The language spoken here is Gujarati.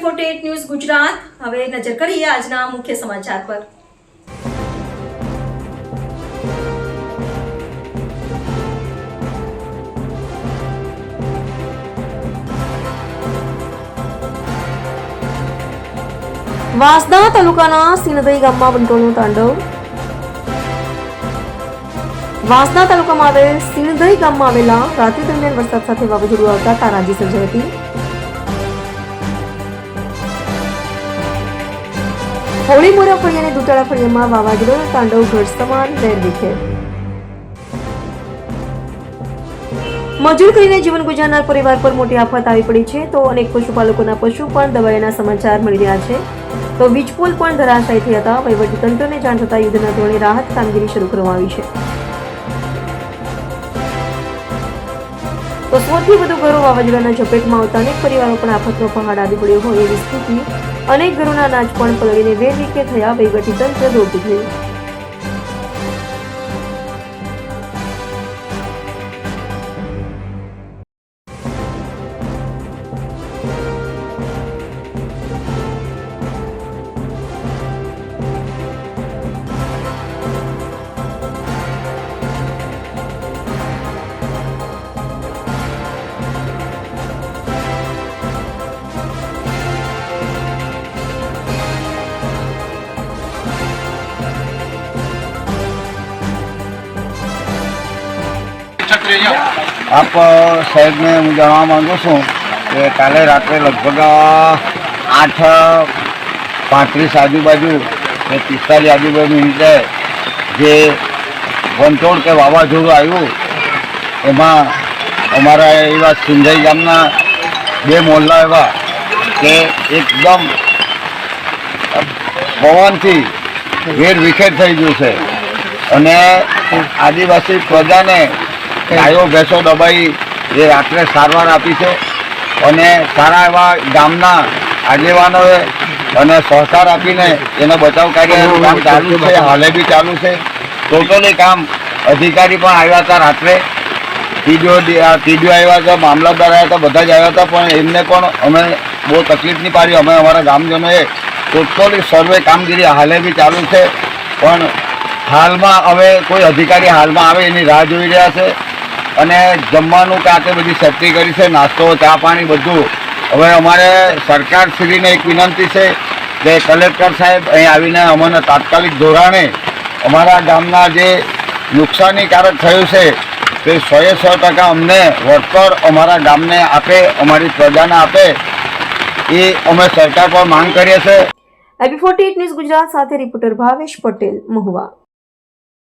Forty news Gujarat. હવે નજર કરીએ આજના મુખ્ય સમાચાર પર. વાસદા તાલુકાના સિનદઈ ગામમાં વંટોળનું તાંડવ. વાસદા તાલુકામાં આવેલ સિનદઈ ગામમાં આવેલા રાત્રિ દરમિયાન વરસાદ સાથે વાવાઝોડું આવતા તારાજી સર્જાઈ હતી. હોળી મોરા ફળી અને દુતાળા ફળિયામાં વાવાઝોડાનું તાંડવ ઘર સમાન વેર વિખેર. મજૂર કરીને જીવન ગુજારનાર પરિવાર પર મોટી આફત આવી પડી છે, તો અનેક પશુપાલકોના પશુ પણ દબાયાના સમાચાર મળી રહ્યા છે. તો વીજપોલ પણ ધરાશાયી થયા હતા. વહીવટીતંત્રને જાણ થતાં યુદ્ધના ધોરણે રાહત કામગીરી શરૂ કરવામાં આવી છે. તો સૌથી વધુ ઘરો વાવાઝોડાના ઝપેટમાં આવતા અનેક પરિવારો પણ આફતનો પહાડ આવી પડ્યો હોય એવી સ્થિતિ અનેક ઘરોના અનાજ પણ પલળીને વેરવિખેર થયા વહીવટીતંત્ર દોડતું થયું. આપ સાહેબને હું જાણવા માગું છું કે કાલે રાત્રે લગભગ આઠ પાંત્રીસ આજુબાજુ કે પિસ્તાલીસ આજુબાજુ મિનિટે જે વંટોળ કે વાવાઝોડું આવ્યું, એમાં અમારા એવા સિંધાઈ ગામના બે મોહલ્લા એવા કે એકદમ પવનથી વેર વિખેર થઈ ગયું છે. અને આદિવાસી પ્રજાને ગાયો, ભેંસો દબાઈ એ રાત્રે સારવાર આપી છે અને સારા એવા ગામના આગેવાનોએ અને સહકાર આપીને એનો બચાવ કાર્યનું કામ ચાલુ છે, હાલે બી ચાલુ છે. ટોટલી કામ અધિકારી પણ આવ્યા હતા રાત્રે. ટીડીઓ ટીડીઓ આવ્યા હતા, મામલતદાર આવ્યા હતા, બધા જ આવ્યા હતા, પણ એમને પણ અમે બહુ તકલીફ નહીં પાડી. અમે અમારા ગામજનોએ ટોટલી સર્વે કામગીરી હાલે બી ચાલુ છે. પણ હાલમાં હવે કોઈ અધિકારી હાલમાં આવે એની રાહ જોઈ રહ્યા છે. અને જમવાનું કાંતે બધી સેફટી કરી છે, નાસ્તો, ચા પાણી બધું. હવે અમારે સરકારશ્રીને એક વિનંતી છે કે કલેક્ટર સાહેબ અહીં આવીને અમને તાત્કાલિક ધોરણે અમારા ગામના જે નુકસાનીકારક થયું છે, તે સોએ સો ટકા અમને વળતર અમારા ગામને આપે, અમારી પ્રજાને આપે, એ અમે સરકાર પર માંગ કરીએ છીએ. એબી ફોર્ટી ન્યૂઝ ગુજરાત સાથે રિપોર્ટર ભાવેશ પટેલ, મહુવા.